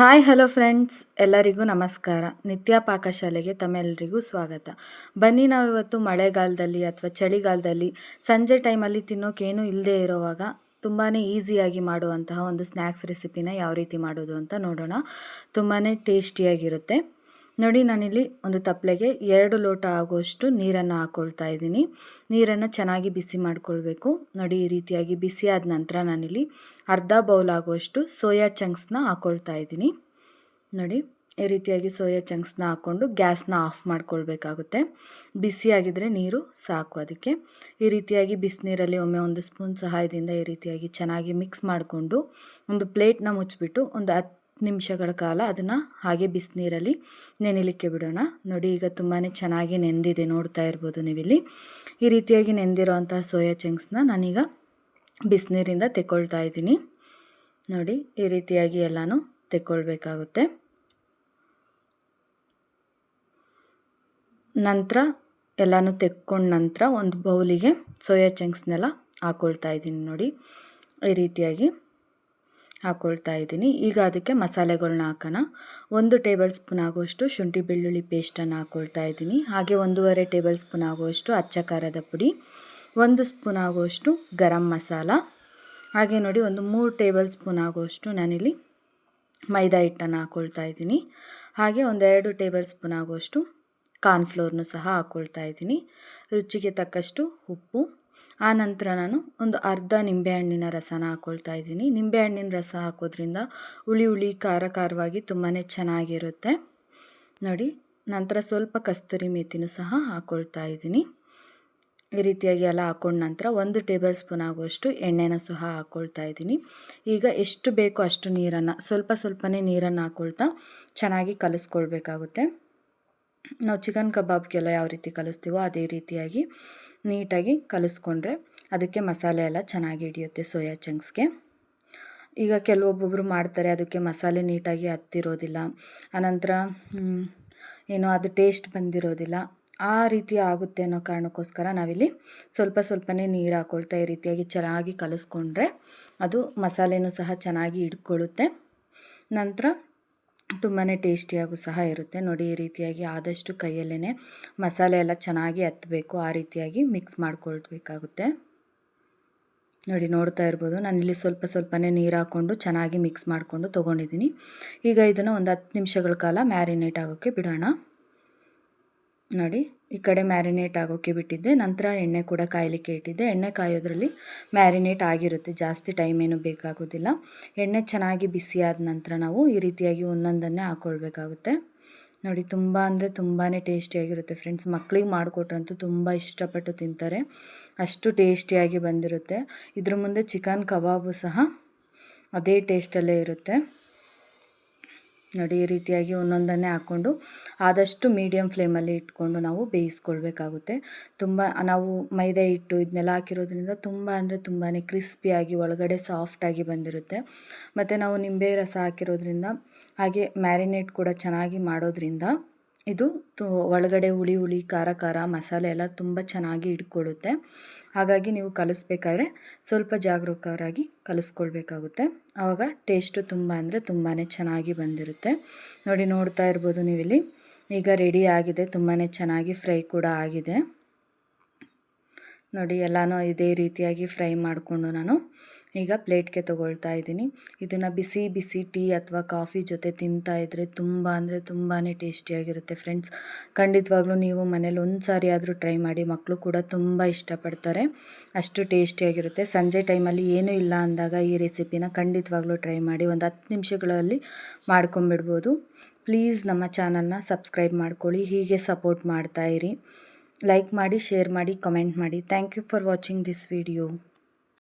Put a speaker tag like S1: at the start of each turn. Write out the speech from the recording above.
S1: Hi, hello friends. ಎಲ್ಲರಿಗೂ ನಮಸ್ಕಾರ. ನಿತ್ಯ ಪಾಕಶಾಲೆಗೆ ತಮ್ಮೆಲ್ಲರಿಗೂ ಸ್ವಾಗತ. ಬನ್ನಿ, ನಾವಿವತ್ತು ಮಳೆಗಾಲದಲ್ಲಿ ಅಥವಾ ಚಳಿಗಾಲದಲ್ಲಿ ಸಂಜೆ ಟೈಮಲ್ಲಿ ತಿನ್ನೋಕೇನು ಇಲ್ಲದೆ ಇರೋವಾಗ ತುಂಬಾ ಈಸಿಯಾಗಿ ಮಾಡುವಂತಹ ಒಂದು ಸ್ನ್ಯಾಕ್ಸ್ ರೆಸಿಪಿನ ಯಾವ ರೀತಿ ಮಾಡೋದು ಅಂತ ನೋಡೋಣ. ತುಂಬಾ ಟೇಸ್ಟಿಯಾಗಿರುತ್ತೆ. ನೋಡಿ, ನಾನಿಲ್ಲಿ ಒಂದು ತಪ್ಪಲೆಗೆ ಎರಡು ಲೋಟ ಆಗುವಷ್ಟು ನೀರನ್ನು ಹಾಕ್ಕೊಳ್ತಾ ಇದ್ದೀನಿ. ನೀರನ್ನು ಚೆನ್ನಾಗಿ ಬಿಸಿ ಮಾಡ್ಕೊಳ್ಬೇಕು. ನೋಡಿ, ಈ ರೀತಿಯಾಗಿ ಬಿಸಿ ಆದ ನಂತರ ನಾನಿಲ್ಲಿ ಅರ್ಧ ಬೌಲ್ ಆಗುವಷ್ಟು ಸೋಯಾ ಚಂಕ್ಸ್ನ ಹಾಕ್ಕೊಳ್ತಾ ಇದ್ದೀನಿ. ನೋಡಿ, ಈ ರೀತಿಯಾಗಿ ಸೋಯಾ ಚಂಕ್ಸ್ನ ಹಾಕ್ಕೊಂಡು ಗ್ಯಾಸ್ನ ಆಫ್ ಮಾಡ್ಕೊಳ್ಬೇಕಾಗುತ್ತೆ. ಬಿಸಿಯಾಗಿದ್ದರೆ ನೀರು ಸಾಕು ಅದಕ್ಕೆ. ಈ ರೀತಿಯಾಗಿ ಬಿಸಿನೀರಲ್ಲಿ ಒಮ್ಮೆ ಒಂದು ಸ್ಪೂನ್ ಸಹಾಯದಿಂದ ಈ ರೀತಿಯಾಗಿ ಚೆನ್ನಾಗಿ ಮಿಕ್ಸ್ ಮಾಡಿಕೊಂಡು ಒಂದು ಪ್ಲೇಟ್ನ ಮುಚ್ಚಿಬಿಟ್ಟು ಒಂದು ಹತ್ತು ನಿಮಿಷಗಳ ಕಾಲ ಅದನ್ನು ಹಾಗೆ ಬಿಸಿನೀರಲ್ಲಿ ನೆನೆಲಿಕ್ಕೆ ಬಿಡೋಣ. ನೋಡಿ, ಈಗ ತುಂಬಾ ಚೆನ್ನಾಗಿ ನೆಂದಿದೆ, ನೋಡ್ತಾ ಇರ್ಬೋದು ನೀವಿಲ್ಲಿ. ಈ ರೀತಿಯಾಗಿ ನೆಂದಿರೋ ಅಂತಹ ಸೋಯಾ ಚಂಕ್ಸ್ನ ನಾನೀಗ ಬಿಸಿನೀರಿಂದ ತೆಕ್ಕೊಳ್ತಾ ಇದ್ದೀನಿ. ನೋಡಿ, ಈ ರೀತಿಯಾಗಿ ಎಲ್ಲನೂ ತೆಕ್ಕೊಳ್ಬೇಕಾಗುತ್ತೆ ನಂತರ ಎಲ್ಲನೂ ತೆಕ್ಕೊಂಡ ನಂತರ ಒಂದು ಬೌಲಿಗೆ ಸೋಯಾ ಚಂಕ್ಸ್ನೆಲ್ಲ ಹಾಕ್ಕೊಳ್ತಾ ಇದ್ದೀನಿ ನೋಡಿ. ಈ ರೀತಿಯಾಗಿ ಹಾಕ್ಕೊಳ್ತಾ ಇದ್ದೀನಿ. ಈಗ ಅದಕ್ಕೆ ಮಸಾಲೆಗಳನ್ನ ಹಾಕೋಣ. ಒಂದು ಟೇಬಲ್ ಸ್ಪೂನ್ ಆಗುವಷ್ಟು ಶುಂಠಿ ಬೆಳ್ಳುಳ್ಳಿ ಪೇಸ್ಟನ್ನು ಹಾಕ್ಕೊಳ್ತಾ ಇದ್ದೀನಿ. ಹಾಗೆ ಒಂದೂವರೆ ಟೇಬಲ್ ಸ್ಪೂನ್ ಆಗುವಷ್ಟು ಅಚ್ಚ ಖಾರದ ಪುಡಿ, ಒಂದು ಸ್ಪೂನ್ ಆಗುವಷ್ಟು ಗರಂ ಮಸಾಲ, ಹಾಗೆ ನೋಡಿ ಒಂದು ಮೂರು ಟೇಬಲ್ ಸ್ಪೂನ್ ಆಗುವಷ್ಟು ನಾನಿಲ್ಲಿ ಮೈದಾ ಹಿಟ್ಟನ್ನು ಹಾಕ್ಕೊಳ್ತಾ ಇದ್ದೀನಿ. ಹಾಗೆ ಒಂದೆರಡು ಟೇಬಲ್ ಸ್ಪೂನ್ ಆಗುವಷ್ಟು ಕಾರ್ನ್ಫ್ಲೋರ್ನು ಸಹ ಹಾಕ್ಕೊಳ್ತಾ ಇದ್ದೀನಿ. ರುಚಿಗೆ ತಕ್ಕಷ್ಟು ಉಪ್ಪು ಆ ನಂತರ ನಾನು ಒಂದು ಅರ್ಧ ನಿಂಬೆಹಣ್ಣಿನ ರಸನ ಹಾಕ್ಕೊಳ್ತಾ ಇದ್ದೀನಿ. ನಿಂಬೆಹಣ್ಣಿನ ರಸ ಹಾಕೋದ್ರಿಂದ ಹುಳಿ ಹುಳಿ ಖಾರ ಖಾರವಾಗಿ ತುಂಬಾ ಚೆನ್ನಾಗಿರುತ್ತೆ. ನೋಡಿ, ನಂತರ ಸ್ವಲ್ಪ ಕಸ್ತೂರಿ ಮೇಥಿನೂ ಸಹ ಹಾಕ್ಕೊಳ್ತಾ ಇದ್ದೀನಿ. ಈ ರೀತಿಯಾಗಿ ಎಲ್ಲ ಹಾಕೊಂಡ ನಂತರ ಒಂದು ಟೇಬಲ್ ಸ್ಪೂನ್ ಆಗುವಷ್ಟು ಎಣ್ಣೆನ ಸಹ ಹಾಕ್ಕೊಳ್ತಾ ಇದ್ದೀನಿ. ಈಗ ಎಷ್ಟು ಬೇಕೋ ಅಷ್ಟು ನೀರನ್ನು, ಸ್ವಲ್ಪ ಸ್ವಲ್ಪನೇ ನೀರನ್ನು ಹಾಕ್ಕೊಳ್ತಾ ಚೆನ್ನಾಗಿ ಕಲಿಸ್ಕೊಳ್ಬೇಕಾಗುತ್ತೆ. ನಾವು ಚಿಕನ್ ಕಬಾಬ್ಗೆಲ್ಲ ಯಾವ ರೀತಿ ಕಲಿಸ್ತೀವೋ ಅದೇ ರೀತಿಯಾಗಿ ನೀಟಾಗಿ ಕಲಿಸ್ಕೊಂಡ್ರೆ ಅದಕ್ಕೆ ಮಸಾಲೆ ಎಲ್ಲ ಚೆನ್ನಾಗಿ ಹಿಡಿಯುತ್ತೆ ಸೋಯಾ ಚಂಕ್ಸ್ಗೆ. ಈಗ ಕೆಲವೊಬ್ಬೊಬ್ಬರು ಮಾಡ್ತಾರೆ, ಅದಕ್ಕೆ ಮಸಾಲೆ ನೀಟಾಗಿ ಹತ್ತಿರೋದಿಲ್ಲ. ಆನಂತರ ಏನು ಅದು ಟೇಸ್ಟ್ ಬಂದಿರೋದಿಲ್ಲ. ಆ ರೀತಿ ಆಗುತ್ತೆ ಅನ್ನೋ ಕಾರಣಕ್ಕೋಸ್ಕರ ನಾವಿಲ್ಲಿ ಸ್ವಲ್ಪ ಸ್ವಲ್ಪನೇ ನೀರು ಹಾಕ್ಕೊಳ್ತಾ ಈ ರೀತಿಯಾಗಿ ಚೆನ್ನಾಗಿ ಕಲಿಸ್ಕೊಂಡ್ರೆ ಅದು ಮಸಾಲೆನೂ ಸಹ ಚೆನ್ನಾಗಿ ಇಟ್ಕೊಳ್ಳುತ್ತೆ ನಂತರ ತುಂಬಾ ಟೇಸ್ಟಿಯಾಗೂ ಸಹ ಇರುತ್ತೆ. ನೋಡಿ, ಈ ರೀತಿಯಾಗಿ ಆದಷ್ಟು ಕೈಯಲ್ಲೇ ಮಸಾಲೆ ಎಲ್ಲ ಚೆನ್ನಾಗಿ ಹತ್ತಬೇಕು ಆ ರೀತಿಯಾಗಿ ಮಿಕ್ಸ್ ಮಾಡ್ಕೊಳ್ಬೇಕಾಗುತ್ತೆ. ನೋಡಿ, ನೋಡ್ತಾ ಇರ್ಬೋದು. ನಾನಿಲ್ಲಿ ಸ್ವಲ್ಪ ಸ್ವಲ್ಪನೇ ನೀರು ಹಾಕ್ಕೊಂಡು ಚೆನ್ನಾಗಿ ಮಿಕ್ಸ್ ಮಾಡಿಕೊಂಡು ತೊಗೊಂಡಿದ್ದೀನಿ. ಈಗ ಇದನ್ನು ಒಂದು ಹತ್ತು ನಿಮಿಷಗಳ ಕಾಲ ಮ್ಯಾರಿನೇಟ್ ಆಗೋಕ್ಕೆ ಬಿಡೋಣ. ನೋಡಿ, ಈ ಕಡೆ ಮ್ಯಾರಿನೇಟ್ ಆಗೋಕ್ಕೆ ಬಿಟ್ಟಿದ್ದೆ. ನಂತರ ಎಣ್ಣೆ ಕೂಡ ಕಾಯಲಿಕ್ಕೆ ಇಟ್ಟಿದ್ದೆ. ಎಣ್ಣೆ ಕಾಯೋದ್ರಲ್ಲಿ ಮ್ಯಾರಿನೇಟ್ ಆಗಿರುತ್ತೆ. ಜಾಸ್ತಿ ಟೈಮ್ ಏನು ಬೇಕಾಗೋದಿಲ್ಲ. ಎಣ್ಣೆ ಚೆನ್ನಾಗಿ ಬಿಸಿಯಾದ ನಂತರ ನಾವು ಈ ರೀತಿಯಾಗಿ ಒಂದೊಂದನ್ನೇ ಹಾಕ್ಕೊಳ್ಬೇಕಾಗುತ್ತೆ ನೋಡಿ, ತುಂಬ ಅಂದರೆ ತುಂಬಾ ಟೇಸ್ಟಿಯಾಗಿರುತ್ತೆ. ಫ್ರೆಂಡ್ಸ್ ಮಕ್ಕಳಿಗೆ ಮಾಡಿಕೊಟ್ರಂತೂ ತುಂಬ ಇಷ್ಟಪಟ್ಟು ತಿಂತಾರೆ. ಅಷ್ಟು ಟೇಸ್ಟಿಯಾಗಿ ಬಂದಿರುತ್ತೆ. ಇದ್ರ ಮುಂದೆ ಚಿಕನ್ ಕಬಾಬು ಸಹ ಅದೇ ಟೇಸ್ಟಲ್ಲೇ ಇರುತ್ತೆ. ನೋಡಿ, ಈ ರೀತಿಯಾಗಿ ಒಂದೊಂದನ್ನೇ ಹಾಕ್ಕೊಂಡು ಆದಷ್ಟು ಮೀಡಿಯಮ್ ಫ್ಲೇಮಲ್ಲಿ ಇಟ್ಕೊಂಡು ನಾವು ಬೇಯಿಸ್ಕೊಳ್ಬೇಕಾಗುತ್ತೆ. ತುಂಬ, ನಾವು ಮೈದಾ ಹಿಟ್ಟು ಇದನ್ನೆಲ್ಲ ಹಾಕಿರೋದ್ರಿಂದ ತುಂಬ ಅಂದರೆ ತುಂಬಾ ಕ್ರಿಸ್ಪಿಯಾಗಿ ಒಳಗಡೆ ಸಾಫ್ಟಾಗಿ ಬಂದಿರುತ್ತೆ. ಮತ್ತು ನಾವು ನಿಂಬೆ ರಸ ಹಾಕಿರೋದ್ರಿಂದ ಹಾಗೆ ಮ್ಯಾರಿನೇಟ್ ಕೂಡ ಚೆನ್ನಾಗಿ ಮಾಡೋದ್ರಿಂದ ಇದು ತು, ಒಳಗಡೆ ಹುಳಿ ಹುಳಿ, ಖಾರ ಖಾರ, ಮಸಾಲೆ ಎಲ್ಲ ತುಂಬ ಚೆನ್ನಾಗಿ ಇಟ್ಕೊಳ್ಳುತ್ತೆ ಹಾಗಾಗಿ ನೀವು ಕಲಿಸ್ಬೇಕಾದ್ರೆ ಸ್ವಲ್ಪ ಜಾಗರೂಕರಾಗಿ ಕಲಿಸ್ಕೊಳ್ಬೇಕಾಗುತ್ತೆ. ಆವಾಗ ಟೇಸ್ಟು ತುಂಬ ಅಂದರೆ ತುಂಬಾ ಚೆನ್ನಾಗಿ ಬಂದಿರುತ್ತೆ. ನೋಡಿ ನೋಡ್ತಾ ಇರ್ಬೋದು ನೀವಿಲ್ಲಿ. ಈಗ ರೆಡಿ ಆಗಿದೆ ತುಂಬಾ ಚೆನ್ನಾಗಿ ಫ್ರೈ ಕೂಡ ಆಗಿದೆ. ನೋಡಿ ಎಲ್ಲನೂ ಇದೇ ರೀತಿಯಾಗಿ ಫ್ರೈ ಮಾಡಿಕೊಂಡು ನಾನು ಈಗ ಪ್ಲೇಟ್ಗೆ ತೊಗೊಳ್ತಾ ಇದ್ದೀನಿ. ಇದನ್ನು ಬಿಸಿ ಬಿಸಿ ಟೀ ಅಥವಾ ಕಾಫಿ ಜೊತೆ ತಿಂತಾ ಇದ್ದರೆ ತುಂಬ ಅಂದರೆ ತುಂಬಾ ಟೇಸ್ಟಿಯಾಗಿರುತ್ತೆ ಫ್ರೆಂಡ್ಸ್. ಖಂಡಿತವಾಗ್ಲೂ ನೀವು ಮನೇಲಿ ಒಂದು ಸಾರಿ ಆದರೂ ಟ್ರೈ ಮಾಡಿ ಮಕ್ಕಳು ಕೂಡ ತುಂಬ ಇಷ್ಟಪಡ್ತಾರೆ. ಅಷ್ಟು ಟೇಸ್ಟಿಯಾಗಿರುತ್ತೆ. ಸಂಜೆ ಟೈಮಲ್ಲಿ ಏನೂ ಇಲ್ಲ ಅಂದಾಗ ಈ ರೆಸಿಪಿನ ಖಂಡಿತವಾಗ್ಲೂ ಟ್ರೈ ಮಾಡಿ ಒಂದು ಹತ್ತು ನಿಮಿಷಗಳಲ್ಲಿ ಮಾಡ್ಕೊಂಬಿಡ್ಬೋದು. ಪ್ಲೀಸ್ ನಮ್ಮ ಚಾನಲ್ನ ಸಬ್ಸ್ಕ್ರೈಬ್ ಮಾಡ್ಕೊಳ್ಳಿ, ಹೀಗೆ ಸಪೋರ್ಟ್ ಮಾಡ್ತಾಯಿರಿ ಲೈಕ್ ಮಾಡಿ, ಶೇರ್ ಮಾಡಿ, ಕಮೆಂಟ್ ಮಾಡಿ. Thank you for watching this video.